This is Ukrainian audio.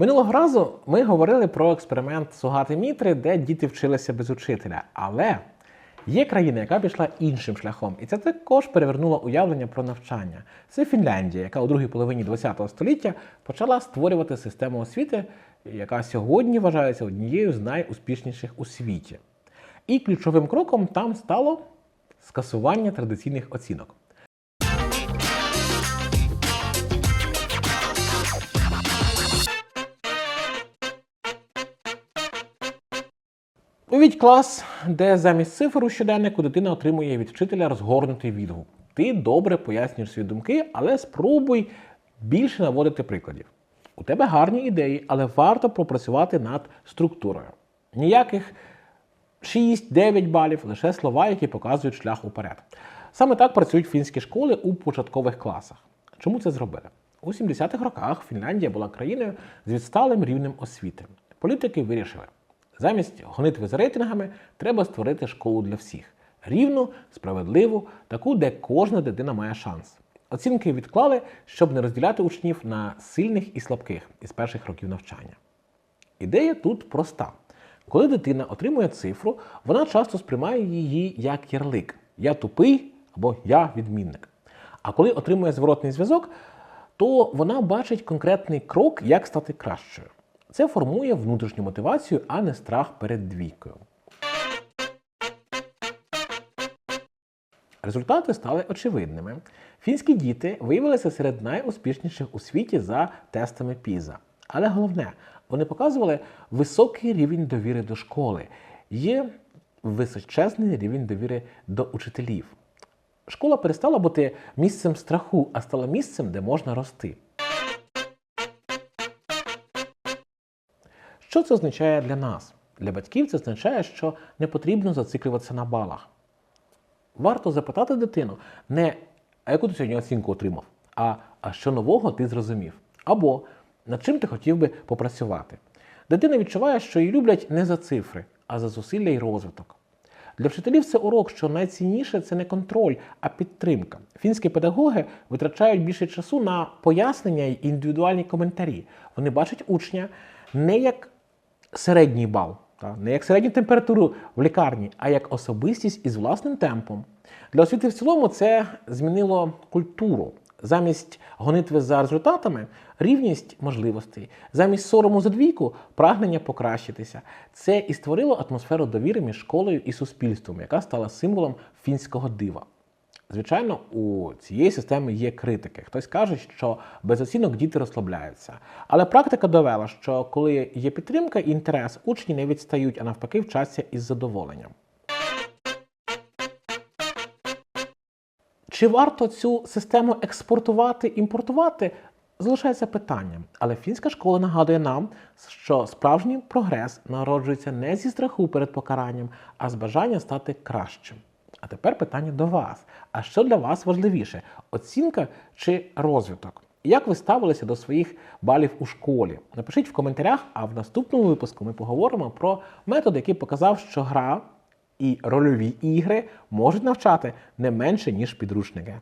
Минулого разу ми говорили про експеримент Сугати Мітри, де діти вчилися без учителя. Але є країна, яка пішла іншим шляхом, і це також перевернуло уявлення про навчання. Це Фінляндія, яка у другій половині ХХ століття почала створювати систему освіти, яка сьогодні вважається однією з найуспішніших у світі. І ключовим кроком там стало скасування традиційних оцінок. Уявіть клас, де замість цифр у щоденнику дитина отримує від вчителя розгорнутий відгук. Ти добре пояснюєш свої думки, але спробуй більше наводити прикладів. У тебе гарні ідеї, але варто попрацювати над структурою. Ніяких 6-9 балів, лише слова, які показують шлях уперед. Саме так працюють фінські школи у початкових класах. Чому це зробили? У 70-х роках Фінляндія була країною з відсталим рівнем освіти. Політики вирішили, замість гонитви за рейтингами треба створити школу для всіх. Рівну, справедливу, таку, де кожна дитина має шанс. Оцінки відклали, щоб не розділяти учнів на сильних і слабких із перших років навчання. Ідея тут проста. Коли дитина отримує цифру, вона часто сприймає її як ярлик я тупий або я відмінник. А коли отримує зворотний зв'язок, то вона бачить конкретний крок, як стати кращою. Це формує внутрішню мотивацію, а не страх перед двійкою. Результати стали очевидними. Фінські діти виявилися серед найуспішніших у світі за тестами PISA. Але головне, вони показували високий рівень довіри до школи, є височезний рівень довіри до учителів. Школа перестала бути місцем страху, а стала місцем, де можна рости. Що це означає для нас? Для батьків це означає, що не потрібно зациклюватися на балах. Варто запитати дитину не а яку ти сьогодні оцінку отримав, а, а що нового ти зрозумів. Або над чим ти хотів би попрацювати. Дитина відчуває, що її люблять не за цифри, а за зусилля і розвиток. Для вчителів це урок, що найцінніше це не контроль, а підтримка. Фінські педагоги витрачають більше часу на пояснення і індивідуальні коментарі. Вони бачать учня не як середній бал, та, не як середню температуру в лікарні, а як особистість із власним темпом. Для освіти в цілому це змінило культуру. Замість гонитви за результатами рівність можливостей, замість сорому за двійку прагнення покращитися. Це і створило атмосферу довіри між школою і суспільством, яка стала символом фінського дива. Звичайно, у цієї системи є критики. Хтось каже, що без оцінок діти розслабляються. Але практика довела, що коли є підтримка і інтерес, учні не відстають, а навпаки, вчаться із задоволенням. Чи варто цю систему експортувати, імпортувати? Залишається питанням. Але фінська школа нагадує нам, що справжній прогрес народжується не зі страху перед покаранням, а з бажання стати кращим. А тепер питання до вас. А що для вас важливіше: оцінка чи розвиток? Як ви ставилися до своїх балів у школі? Напишіть в коментарях, а в наступному випуску ми поговоримо про метод, який показав, що гра і рольові ігри можуть навчати не менше, ніж підручники.